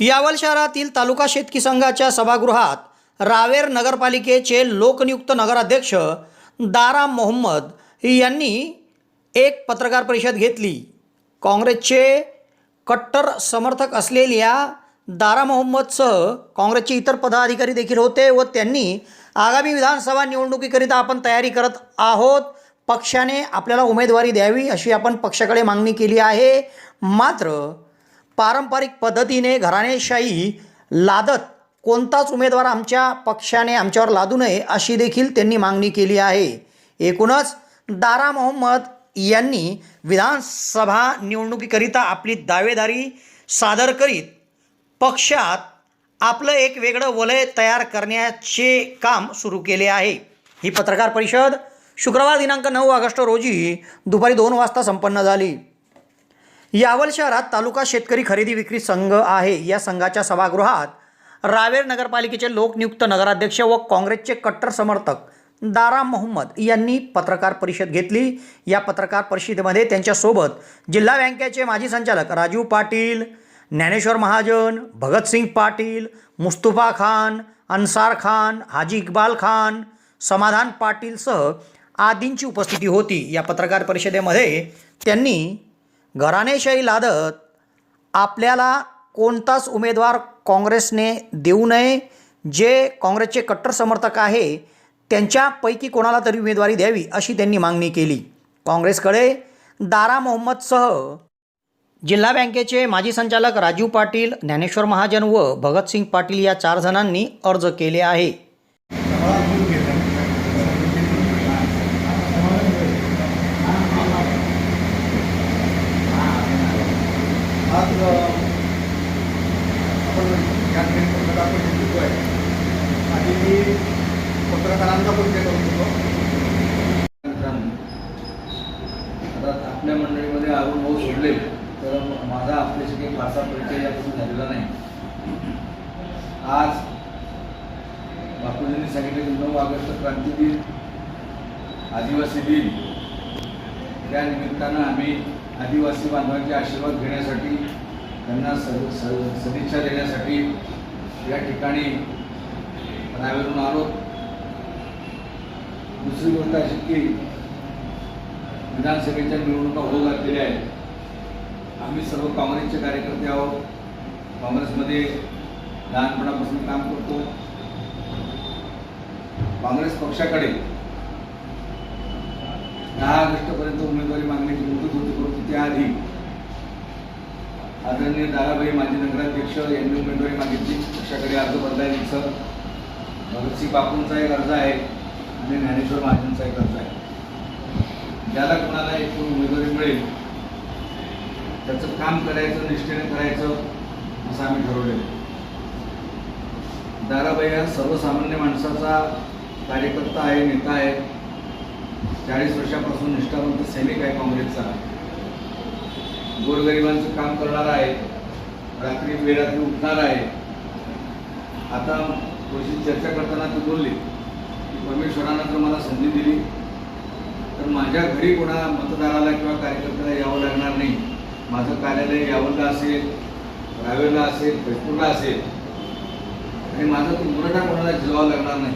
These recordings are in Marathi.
यावल शहरातील तालुका शेतकी संघाच्या सभागृहात रावेर नगरपालिकेचे लोकनियुक्त नगराध्यक्ष दारा मोहम्मद यांनी एक पत्रकार परिषद घेतली. काँग्रेसचे कट्टर समर्थक असलेल्या दारा मोहम्मदसह काँग्रेसचे इतर पदाधिकारी देखील होते व त्यांनी आगामी विधानसभा निवडणुकीकरिता आपण तयारी करत आहोत. पक्षाने आपल्याला उमेदवारी द्यावी अशी आपण पक्षाकडे मागणी केली आहे. मात्र पारंपरिक पद्धतीने घराणेशाही लादत कोणताच उमेदवार आमच्या पक्षाने आमच्यावर लादू नये अशी देखील त्यांनी मागणी केली आहे. एकूणच दारा मोहम्मद यांनी विधानसभा निवडणुकीकरिता आपली दावेदारी सादर करीत पक्षात आपलं एक वेगळं वलय तयार करण्याचे काम सुरू केले आहे. ही पत्रकार परिषद शुक्रवार दिनांक नऊ ऑगस्ट रोजी दुपारी दोन वाजता संपन्न झाली. यावल शहरात तालुका शेतकरी खरेदी विक्री संघ आहे. या संघाच्या सभागृहात रावेर नगरपालिकेचे लोकनियुक्त नगराध्यक्ष व काँग्रेसचे कट्टर समर्थक दारा मोहम्मद यांनी पत्रकार परिषद घेतली. या पत्रकार परिषदेमध्ये त्यांच्यासोबत जिल्हा बँकेचे माजी संचालक राजीव पाटील ज्ञानेश्वर महाजन भगतसिंग पाटील मुस्तफा खान अन्सार खान हाजी इक्बाल खान समाधान पाटीलसह आदींची उपस्थिती होती. या पत्रकार परिषदेमध्ये त्यांनी घराणेशाही लादत आपल्याला कोणताच उमेदवार काँग्रेसने देऊ नये जे काँग्रेसचे कट्टर समर्थक आहे त्यांच्यापैकी कोणाला तरी उमेदवारी द्यावी अशी त्यांनी मागणी केली. काँग्रेसकडे दारा मोहम्मदसह जिल्हा बँकेचे माजी संचालक राजीव पाटील ज्ञानेश्वर महाजन व भगतसिंग पाटील या चार जणांनी अर्ज केले आहे आज अ, आपण या ठिकाणी पत्रकार परिषद घेतो आहे आणि मी पत्रकारांचा परिचय करून देतो आता आपल्या मंडळीमध्ये अरुण भाऊ सोडले तर माझा आपल्याशी काही फारसा परिचय यापासून झालेला नाही आज बापूजींनी सांगितले की नऊ ऑगस्ट क्रांती दिन आदिवासी दिन. त्या निमित्तानं आम्ही आदिवासी बांधवांचे आशीर्वाद घेण्यासाठी त्यांना स स- सदिच्छा देण्यासाठी या ठिकाणी रावेरून आलो. दुसरी गोष्ट अशी की विधानसभेच्या निवडणुका होऊ घातलेल्या आहेत. आम्ही सर्व काँग्रेसचे कार्यकर्ते आहोत. काँग्रेसमध्ये लहानपणापासून काम करतो. काँग्रेस पक्षाकडे दहा ऑगस्टपर्यंत उमेदवारी मागण्याची मुदत होती परंतु त्याआधी आदरणीय दाराबाई माजी नगराध्यक्ष यांनी उमेदवारी मागितली. पक्षाकडे अर्ज बदलायचं भगतसिंग बापूंचा एक अर्ज आहे आणि ज्ञानेश्वर महाजनचा एक अर्ज आहे. ज्याला कोणाला एकूण उमेदवारी मिळेल त्याचं काम करायचं निष्ठेने करायचं असं आम्ही ठरवलेलं दाराबाई हा सर्वसामान्य माणसाचा कार्यकर्ता आहे नेता आहे. चाळीस वर्षापासून निष्ठावंत सैनिक आहे काँग्रेसचा. गोरगरिबांचं काम करणार आहे. रात्री वेळातून उठणार आहे. आता थोडीशी चर्चा करताना ते बोलले की परमेश्वरानं जर मला संधी दिली तर माझ्या घरी कोणा मतदाराला किंवा कार्यकर्त्याला यावं लागणार नाही. माझं कार्यालय यावलला असेल रावेला असेल फैजपूरला असेल. आणि माझा तो कोणाला झिजवावा लागणार नाही.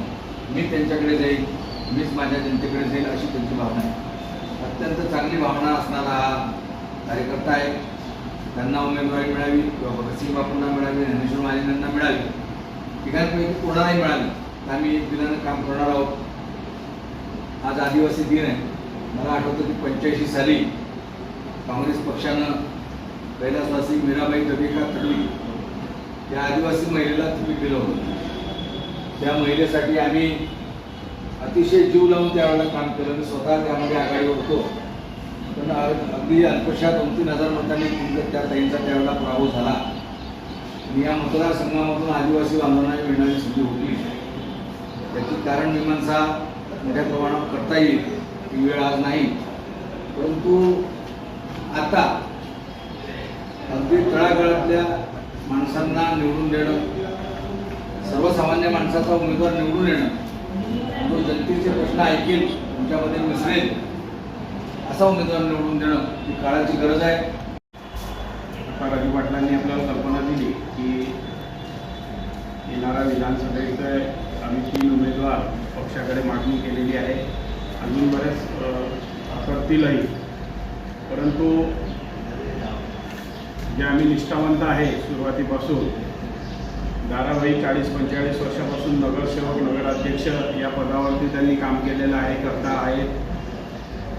मी त्यांच्याकडे जाईल मीच माझ्या जनतेकडे जाईल अशी त्यांची भावना आहे. अत्यंत चांगली भावना असणारा हा कार्यकर्ता आहे. त्यांना उमेदवारी मिळावी किंवा भगतसिंग बापूंना मिळावी ज्ञानेश्वर महाजनांना मिळावी. ठिकाणपैकी कोणालाही मिळाली तर आम्ही एक काम करणार आहोत. आज आदिवासी दिन आहे. मला आठवतं की पंच्याऐंशी साली काँग्रेस पक्षानं कैलासवासी मीराबाई दबिका तडवी त्या आदिवासी महिलेला तुम्ही केलं होतं. त्या महिलेसाठी आम्ही अतिशय जीव लावून त्यावेळेला काम केलं. मी स्वतः त्यामध्ये आघाडीवर होतो. पण अगदी अल्पशा दोन तीन हजार मतांनी त्या ताईंचा त्यावेळेला पराभव झाला. आणि या मतदारसंघामधून आदिवासी बांधवांना मिळणारी संधी होती. त्याची कारण मीमांसा मोठ्या प्रमाणावर करता येईल ही वेळ आज नाही. परंतु आता अगदी तळागाळातल्या माणसांना निवडून देणं सर्वसामान्य माणसाचा उमेदवार निवडून येणं तो जनतेचे प्रश्न ऐकेल त्यांच्यामध्ये मिसळेल असा उमेदवार निवडून देणं ही काळाची गरज आहे. आता राजू पाटलांनी आपल्याला कल्पना दिली की येणाऱ्या विधानसभेचे आम्ही तीन उमेदवार पक्षाकडे मागणी केलेली आहे. अजून बरेच करतीलही परंतु जे आम्ही निष्ठावंत आहे सुरुवातीपासून धारावाही चाळीस पंचेचाळीस वर्षापासून नगरसेवक नगराध्यक्ष या पदावरती त्यांनी काम केलेलं आहे करता आहे.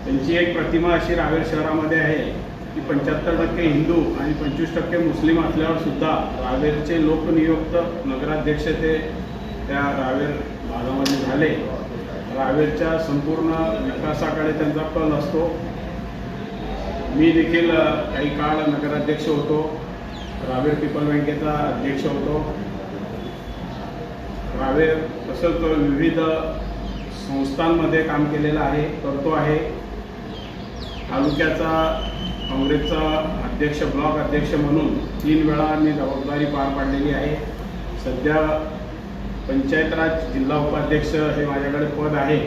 त्यांची एक प्रतिमा अशी रावेर शहरामध्ये आहे की पंच्याहत्तर टक्के हिंदू आणि पंचवीस टक्के मुस्लिम असल्यावर सुद्धा रावेरचे लोकनियुक्त नगराध्यक्ष ते त्या रावेर भागामध्ये झाले. रावेरच्या संपूर्ण विकासाकडे त्यांचा कल असतो. मी देखील काही काळ नगराध्यक्ष होतो. रावेर पीपल बँकेचा अध्यक्ष होतो. रावेर तसंच विविध संस्थांमध्ये काम केलेलं आहे करतो आहे. तालुक्याचा काँग्रेसचा अध्यक्ष ब्लॉक अध्यक्ष म्हणून तीन वेळा मी जबाबदारी पार पाडलेली आहे. सध्या पंचायत राज जिल्हा उपाध्यक्ष हे माझ्याकडे पद आहे.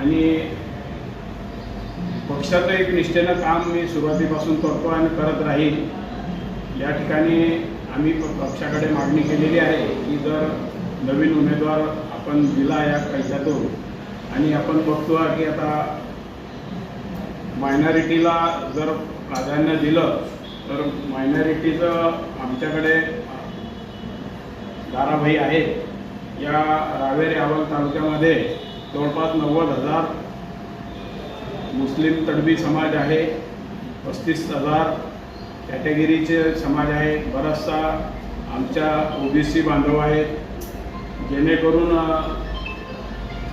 आणि पक्षाचं एक निष्ठेनं काम मी सुरुवातीपासून करतो आणि करत राहील. या ठिकाणी आम्ही प- पक्षाकडे मागणी केलेली आहे की जर नवीन उमेदवार आपण दिला या पैशातून. आणि आपण बघतो आहे की आता मायनॉरिटीला जर प्राधान्य दिलं तर मायनॉरिटीचं आमच्याकडे धाराभाई आहेत. या रावेर यावल तालुक्यामध्ये जवळपास नव्वद हजार मुस्लिम तडबी समाज आहे पस्तीस हजार कॅटेगरीचे समाज आहे. बराचसा आमच्या ओबीसी बांधव आहेत. जेणेकरून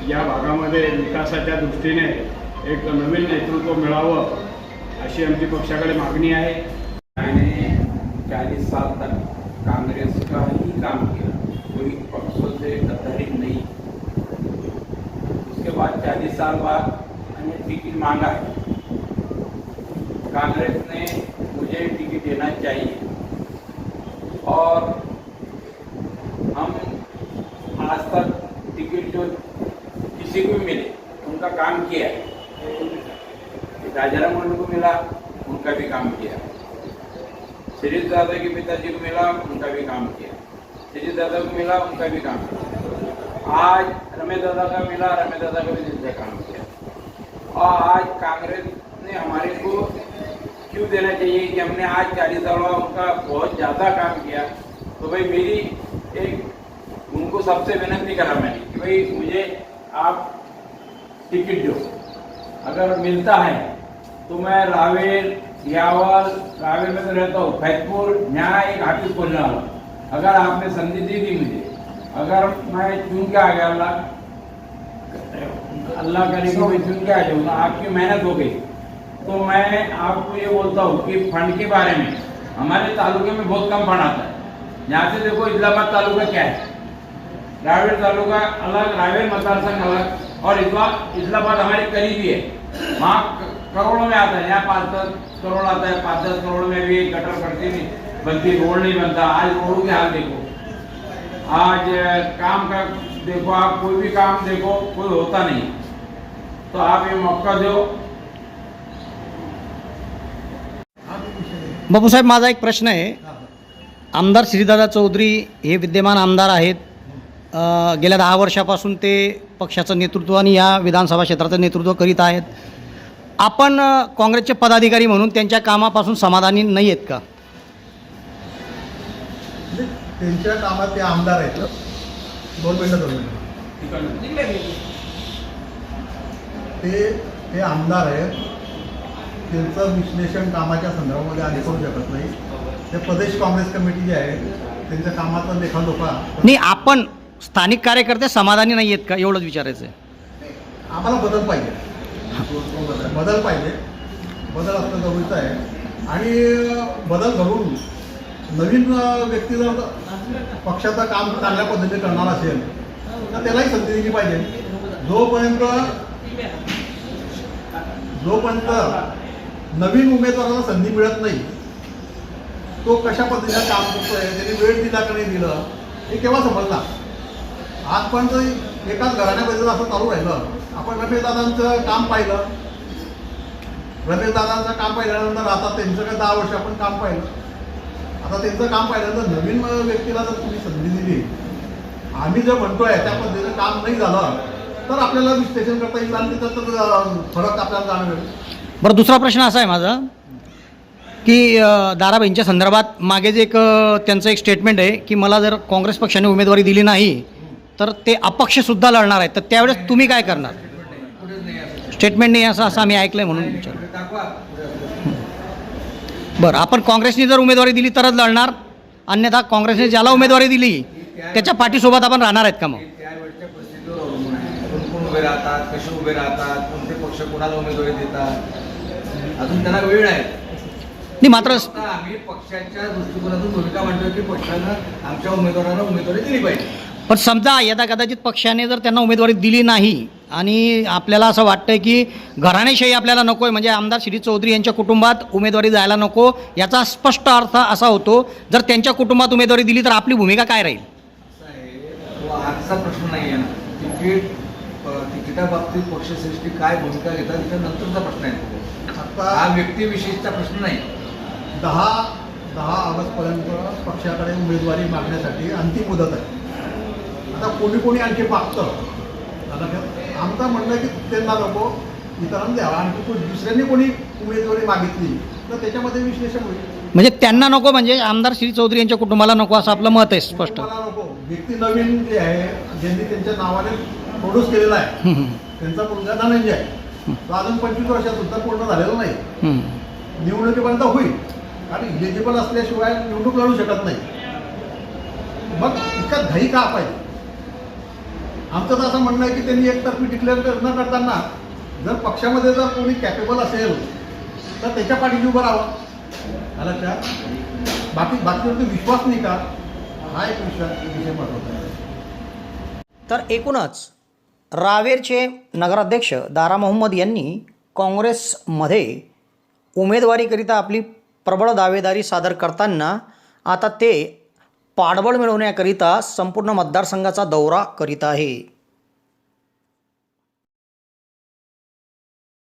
या भागामध्ये विकासाच्या दृष्टीने एक नवीन नेतृत्व मिळावं अशी आमची पक्षाकडे मागणी आहे. आणि चाळीस साल तक काँग्रेस का ही काम किया कोई पक्षों से गद्दारी नहीं. उसके बाद चालीस साल बाद मैंने टिकट मांगा है. कांग्रेस ने मुझे टिकट देना चाहिए. और को भी मिले, उनका काम किया है। राजाराम को मिला, उनका भी काम किया श्री दादा के पिताजी को मिला, उनका भी काम किया श्री दादा को मिला, उनका भी काम किया आज रमेश दादा का मिला रमेश दादा का भी दिल काम किया और आज कांग्रेस ने हमारे को क्यों देना चाहिए कि हमने आज चालीस साल उनका बहुत ज़्यादा काम किया? तो भाई मेरी एक, उनको सबसे विनती करा मैंने कि भाई मुझे आप टिकट दो। अगर मिलता है तो मैं रावेर यावल रावेर में तो रहता हूँ फैतपुर यहाँ एक ऑफ़िस खोलने वाला। अगर आपने संधि दी थी मुझे, अगर मैं चुन के आ गया अल्लाह अल्लाह करे कि मैं चुन के आ जाऊँ आपकी मेहनत हो गई। तो मैं आपको ये बोलता हूँ कि फंड के बारे में, हमारे तालुके में बहुत कम फंड आता है। यहाँ से देखो इस्लामाबाद तालुका क्या है? रावेर तालुका अलग रावेर मतदार संघ अलग। और इस बार इस्लामाबाद हमारे करीबी है वहाँ करोड़ों में आता है यहाँ पाँच दस करोड़ आता है पाँच दस करोड़ में भी गटर पड़ती नहीं बनती रोड नहीं बनता। आज रोडों के हाल देखो। आज काम का देखो आप कोई भी काम देखो कोई होता नहीं। तो आप ये मौका दो। बापूसाहेब माझा एक प्रश्न आहे. आमदार श्रीदादा चौधरी हे विद्यमान आमदार आहेत. गेल्या दहा वर्षापासून ते पक्षाचं नेतृत्व आणि या विधानसभा क्षेत्राचं नेतृत्व करीत आहेत. आपण काँग्रेसचे पदाधिकारी म्हणून त्यांच्या कामापासून समाधानी नाही आहेत का? म्हणजे त्यांच्या कामात ते आमदार आहेत. दोन मिनटं दोन मिनटं. ते ते आमदार आहेत. त्यांचं विश्लेषण कामाच्या संदर्भामध्ये आधी करू शकत नाही. ते प्रदेश काँग्रेस कमिटी जे आहे त्यांच्या कामाचा लेखाजोखा नाही आपण स्थानिक कार्यकर्ते समाधानी नाही आहेत का? एवढंच विचारायचं आहे आम्हाला बदल पाहिजे. बदल पाहिजे. बदल असणं जरुरीचं आहे. आणि बदल घडून नवीन व्यक्ती जर पक्षाचं काम चांगल्या पद्धतीने करणार असेल तर त्यालाही संधी दिली पाहिजे. जोपर्यंत जोपर्यंत नवीन उमेदवाराला संधी मिळत नाही तो कशा पद्धतीनं काम करतोय त्याने वेळ दिला का नाही दिलं हे केव्हा समजणार आजपर्यंत एकाच घराण्यामध्ये असं चालू राहिलं. आपण रमेशदादांचं काम पाहिलं. रमेशदादांचं काम पाहिल्यानंतर आता त्यांचं काय दहा वर्ष आपण काम पाहिलं. आता त्यांचं काम पाहिल्यानंतर नवीन व्यक्तीला जर तुम्ही संधी दिली आम्ही जर म्हणतोय त्या पद्धतीनं काम नाही झालं तर आपल्याला विश्लेषण करता येईल आणि त्याच्यात तर फरक आपल्याला जाणवेल. बरं दुसरा प्रश्न असा आहे माझा की दाराबाईंच्या संदर्भात मागे जे एक त्यांचं एक स्टेटमेंट आहे की मला जर काँग्रेस पक्षाने उमेदवारी दिली नाही तर ते अपक्षसुद्धा लढणार आहेत. तर त्यावेळेस तुम्ही काय करणार? स्टेटमेंट नाही असं असं आम्ही ऐकलं आहे म्हणून विचार बरं आपण काँग्रेसने जर उमेदवारी दिली तरच लढणार. अन्यथा काँग्रेसने ज्याला उमेदवारी दिली त्याच्या पाठीसोबत आपण राहणार आहेत का मग? उभे राहतात कसे उभे राहतात कोणते पक्ष कोणाला उमेदवारी देतात अजून त्यांना वेळ आहे नाही मात्र आम्ही पक्षाच्या दृष्टिकोनातून भूमिका मांडतो की पक्षानं आमच्या उमेदवारांना उमेदवारी दिली पाहिजे. पण समजा यदा कदाचित पक्षाने जर त्यांना उमेदवारी दिली नाही आणि आपल्याला असं वाटतं की घराणेशाही आपल्याला नको आहे म्हणजे आमदार श्री चौधरी यांच्या कुटुंबात उमेदवारी जायला नको याचा स्पष्ट अर्थ असा होतो जर त्यांच्या कुटुंबात उमेदवारी दिली तर आपली भूमिका काय राहील? प्रश्न नाही आहे ना. तिकीट अ, तिकिटाबाबतीत पक्षश्रेष्ठी काय भूमिका घेतात त्याच्यानंतरचा प्रश्न आहे. हा व्यक्तिविशेषचा प्रश्न नाही. दहा दहा ऑगस्टपर्यंत पक्षाकडे उमेदवारी मागण्यासाठी अंतिम मुदत आहे. आता कोणी कोणी आणखी मागतं आमचं म्हणणं की त्यांना नको. इतरांना द्यावा आणखी कोणी दुसऱ्यांनी कोणी उमेदवारी मागितली तर त्याच्यामध्ये विश्लेषण होईल. म्हणजे त्यांना नको म्हणजे आमदार श्री चौधरी यांच्या कुटुंबाला नको असं आपलं मत आहे स्पष्ट. मला नको. व्यक्ती नवीन जे आहे ज्यांनी त्यांच्या नावाने प्रोड्यूस केलेला आहे हम्म, त्यांचा मुलगा धनंजय आहे. तो अजून पंचवीस वर्षात सुद्धा पूर्ण झालेला नाही. हम्म. निवडणुकीपर्यंत होईल. आणि इलिजिबल असल्याशिवाय निवडणूक लढू शकत नाही. मग इतका घाई का पाहिजे? आमचं तर असं म्हणणं आहे की त्यांनी एकतर्फी डिक्लेअर न करताना जर पक्षामध्ये जर कोणी कॅपेबल असेल तर त्याच्या पाठीशी उभं राहावं. आलं का बाकी बाकीवरती विश्वास नाही का? हा एक विश्वास विषय महत्त्वाचा आहे. तर एकूणच रावेरचे नगराध्यक्ष दारा मोहम्मद यांनी काँग्रेसमध्ये उमेदवारीकरिता आपली प्रबळ दावेदारी सादर करताना आता ते पाठबळ मिळवण्याकरिता संपूर्ण मतदारसंघाचा दौरा करीत आहे.